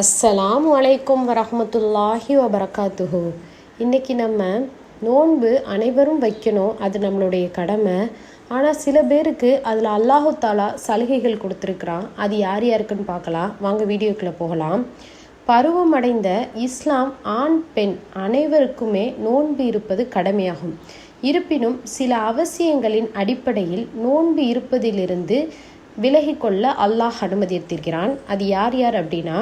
அஸ்ஸலாம் அலைக்கும் வரமத்துல்லாஹி வபரகாத்துஹு. இன்றைக்கி நம்ம நோன்பு அனைவரும் வைக்கணும் அது நம்மளுடைய கடமை. ஆனால் சில பேருக்கு அதில் அல்லாஹு தாலா சலுகைகள் கொடுத்துருக்குறான். அது யார் யாருக்குன்னு பார்க்கலாம். வாங்க வீடியோக்குள்ளே போகலாம். பருவமடைந்த இஸ்லாம் ஆண் பெண் அனைவருக்குமே நோன்பு இருப்பது கடமையாகும். இருப்பினும் சில அவசியங்களின் அடிப்படையில் நோன்பு இருப்பதிலிருந்து விலகிக்கொள்ள அல்லாஹ் அனுமதித்திருக்கிறான் அது யார் யார் அப்படின்னா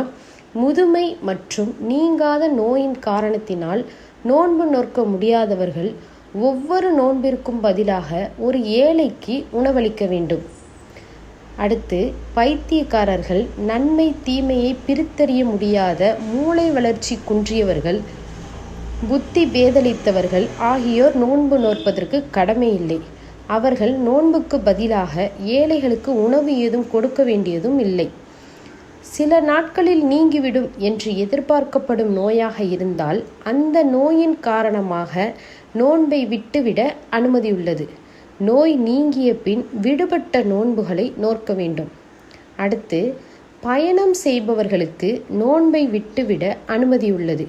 முதுமை மற்றும் நீங்காத நோயின் காரணத்தினால் நோன்பு நோற்க முடியாதவர்கள் ஒவ்வொரு நோன்பிற்கும் பதிலாக ஒரு ஏழைக்கு உணவளிக்க வேண்டும். அடுத்து பைத்தியக்காரர்கள் நன்மை தீமையை பிரித்தறிய முடியாத மூளை வளர்ச்சி குன்றியவர்கள் புத்தி பேதலித்தவர்கள் ஆகியோர் நோன்பு நோற்பதற்கு கடமை இல்லை. அவர்கள் நோன்புக்கு பதிலாக ஏழைகளுக்கு உணவு ஏதும் கொடுக்க வேண்டியதும் இல்லை. சில நாட்களில் நீங்கிவிடும் என்று எதிர்பார்க்கப்படும் நோயாக இருந்தால் அந்த நோயின் காரணமாக நோன்பை விட்டுவிட அனுமதியுள்ளது. நோய் நீங்கிய பின் விடுபட்ட நோன்புகளை நோக்க வேண்டும். அடுத்து பயணம் செய்பவர்களுக்கு நோன்பை விட்டுவிட அனுமதியுள்ளது.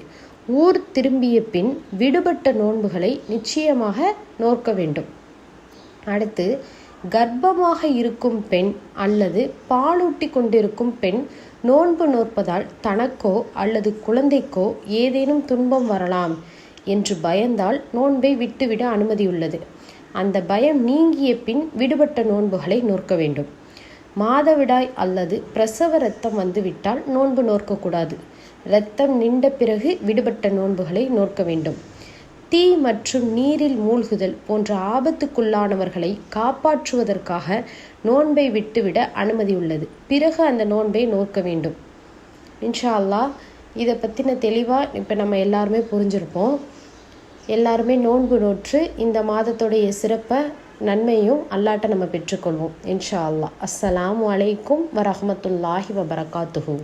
ஊர் திரும்பிய பின் விடுபட்ட நோன்புகளை நிச்சயமாக நோக்க வேண்டும். அடுத்து கர்ப்பமாக இருக்கும் பெண் அல்லது பாலூட்டி கொண்டிருக்கும் பெண் நோன்பு நோற்பதால் தனக்கோ அல்லது குழந்தைக்கோ ஏதேனும் துன்பம் வரலாம் என்று பயந்தால் நோன்பை விட்டுவிட அனுமதியுள்ளது. அந்த பயம் நீங்கிய பின் விடுபட்ட நோன்புகளை நோற்க வேண்டும். மாதவிடாய் அல்லது பிரசவ ரத்தம் வந்துவிட்டால் நோன்பு நோற்கக்கூடாது இரத்தம் நின்ற பிறகு விடுபட்ட நோன்புகளை நோற்க வேண்டும். தீ மற்றும் நீரில் மூழ்குதல் போன்ற ஆபத்துக்குள்ளானவர்களை காப்பாற்றுவதற்காக நோன்பை விட்டுவிட அனுமதி உள்ளது பிறகு அந்த நோன்பை நோக்க வேண்டும். இன்ஷா அல்லாஹ் இதை பற்றின தெளிவாக இப்போ நம்ம எல்லாருமே புரிஞ்சிருப்போம். எல்லாருமே நோன்பு நோற்று இந்த மாதத்துடைய சிறப்பை நன்மையும் அல்லாட்ட நம்ம பெற்றுக்கொள்வோம். இன்ஷா அல்லாஹ் அஸ்ஸலாமு அலைக்கும் வரஹமத்துல்லாஹி வபரகாத்துஹூ.